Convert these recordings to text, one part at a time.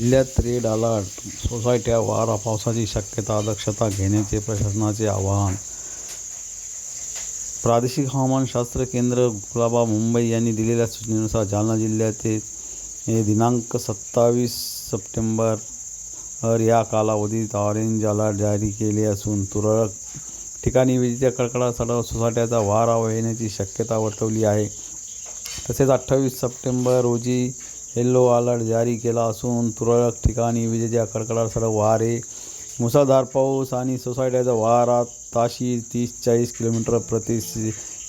जिल्ह्यात red alert सोसायट्या वारा पावसाची शक्यता दक्षता घेण्याचे प्रशासनाचे आवाहन. प्रादेशिक हवामानशास्त्र केंद्र गुलाबा मुंबई यांनी दिलेल्या सूचनेनुसार जालना जिल्ह्यातील दिनांक सत्तावीस सप्टेंबर या कालावधीत ऑरेंज अलर्ट जारी केले असून तुरळक ठिकाणी विजेच्या कडकडासह सोसाट्याचा वारा वाहण्याची शक्यता वर्तवली आहे. तसेच अठ्ठावीस सप्टेंबर रोजी येल्लो अलर्ट जारी केला असून तुरळक ठिकाणी विजेच्या कडकडासह वारे मुसळधार पाऊस आणि सोसायट्याचा वारा ताशी तीस चाळीस किलोमीटर प्रति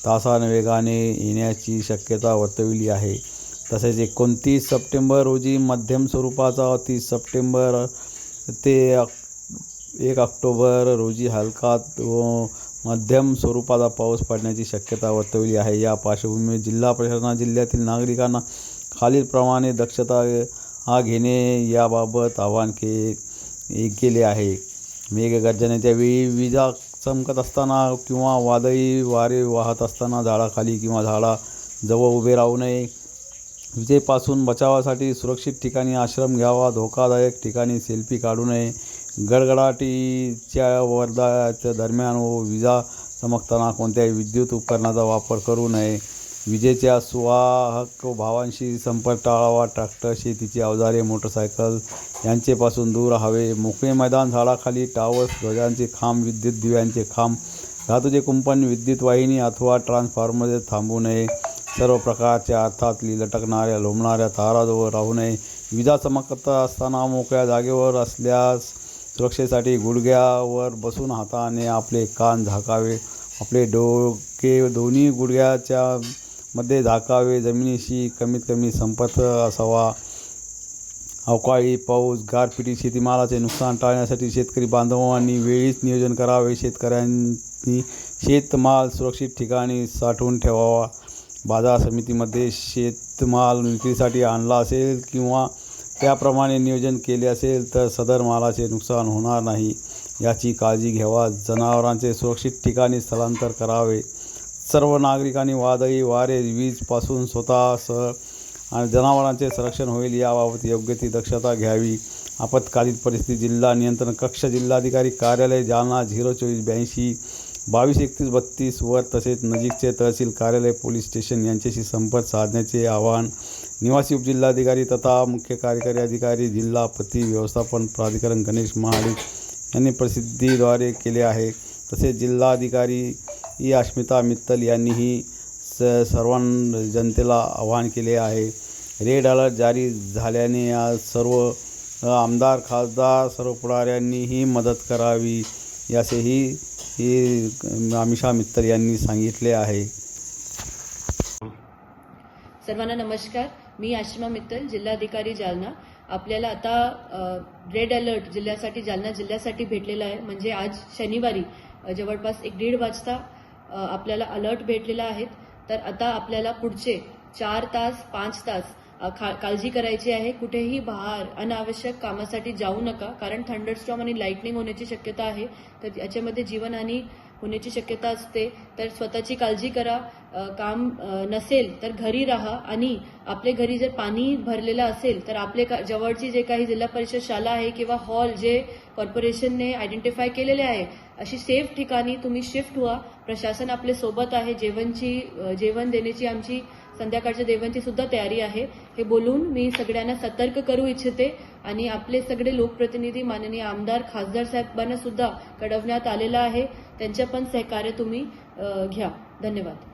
तासान वेगाने येण्याची शक्यता वर्तवली आहे तसेच एकोणतीस सप्टेंबर रोजी मध्यम स्वरूपाचा तीस सप्टेंबर ते एक ऑक्टोबर रोजी हलका व मध्यम स्वरूपाचा पाऊस पडण्याची शक्यता वर्तवली आहे या पार्श्वभूमीवर जिल्हा प्रशासना जिल्ह्यातील नागरिकांना खालीलप्रमाणे दक्षता हा घेणे याबाबत आव्हान के केले आहे. मेघगर्जनेच्या वेळी विजा चमकत असताना किंवा वादळी वारे वाहत असताना झाडाखाली किंवा झाडाजवळ उभे राहू नये. विजेपासून बचावासाठी सुरक्षित ठिकाणी आश्रम घ्यावा धोकादायक ठिकाणी सेल्फी काढू नये. गडगडाटीच्या वर्धाच्या दरम्यान व विजा चमकताना कोणत्याही विद्युत उपकरणाचा वापर करू नये. विजेच्या सुवाहक भावांशी संपर्क टाळावा ट्रॅक्टर शेतीची अवजारे मोटरसायकल यांचेपासून दूर राहावे. मोकळे मैदान झाडाखाली टावर्स ध्वजांचे खांब विद्युत दिव्यांचे खांब धातूचे कुंपण विद्युत वाहिनी अथवा ट्रान्सफॉर्मर थांबू नये. सर्व प्रकारच्या अर्थातली लटकणाऱ्या लोंबणाऱ्या ताराजवळ राहू नये. विजा चमकत असताना मोकळ्या जागेवर असल्यास सुरक्षेसाठी गुडघ्यावर बसून हाताने आपले कान झाकावे. आपले डोके दोन्ही गुडघ्याच्या मध्ये झाकावे जमिनीशी कमीत कमी संपर्क असावा. अवकाळी पाऊस गारपिटी शेतीमालाचे नुकसान टाळण्यासाठी शेतकरी बांधवांनी वेळीच नियोजन करावे. शेतकऱ्यांनी शेतमाल सुरक्षित ठिकाणी साठवून ठेवावा. बाजार समितीमध्ये शेतमाल विक्रीसाठी आणला असेल किंवा त्याप्रमाणे नियोजन केले असेल तर सदर मालाचे नुकसान होणार नाही. याची काळजी घ्यावा. जनावरांचे सुरक्षित ठिकाणी स्थलांतर करावे. सर्व नागरिकांनी वादळी वारे वीजपासून स्वतःसह आणि जनावरांचे संरक्षण होईल याबाबत योग्य ती दक्षता घ्यावी. आपत्कालीन परिस्थिती जिल्हा नियंत्रण कक्ष जिल्हाधिकारी कार्यालय जालना झिरो चोवीस ब्याऐंशी बावीस एकतीस बत्तीसवर तसेच नजीकचे तहसील कार्यालय पोलीस स्टेशन यांच्याशी संपर्क साधण्याचे आवाहन निवासी उपजिल्हाधिकारी तथा मुख्य कार्यकारी अधिकारी जिल्हा आपत्ती व्यवस्थापन प्राधिकरण गणेश महाडिक यांनी प्रसिद्धीद्वारे केले आहे. तसेच जिल्हाधिकारी ई अश्मिता मित्तल यांनीही स सर्वां जनतेला आवाहन केले आहे. रेड अलर्ट जारी झाल्याने आज सर्व आमदार खासदार सर्व पुढाऱ्यांनीही मदत करावी असेही ही अमिषा मित्तल यांनी सांगितले आहे. सर्वांना नमस्कार. मी आशिमा मित्तल जिल्हाधिकारी जालना. आपल्याला आता रेड अलर्ट जिल्ह्यासाठी जालना जिल्ह्यासाठी भेटलेला आहे. म्हणजे आज शनिवारी जवळपास एक दीड वाजता आपल्याला अलर्ट भेटलेला आहेत. तर आता आपल्याला पुढचे चार तास पाच तास खा- काळजी करायची आहे. कुठेही बाहेर अनावश्यक कामासाठी जाऊ नका. कारण थंडरस्टॉम आणि लाईटनिंग होण्याची शक्यता आहे. तर याच्यामध्ये जीवनहानी होण्याची शक्यता असते. तर स्वतःची काळजी करा. काम नसेल तर घरी राहा. आणि आपले घरी जर पाणी भरलेलं असेल तर आपले का- जवळची जे काही जिल्हा परिषद शाळा आहे किंवा हॉल जे कॉर्पोरेशनने आयडेंटिफाय केलेले आहे अशी सेफ ठिकाणी तुम्ही शिफ्ट व्हा. प्रशासन आपले सोबत आहे. जेवणची जेवण देण्याची आमची संध्याकाळच्या देवांची सुद्धा तयारी आहे. हे बोलून मी सगळ्यांना सतर्क करू इच्छिते आणि आपले सगळे लोकप्रतिनिधी माननीय आमदार खासदार साहेबांना सुद्धा कळवण्यात आलेलं आहे. त्यांच्या पण सहकार्य तुम्ही घ्या. धन्यवाद.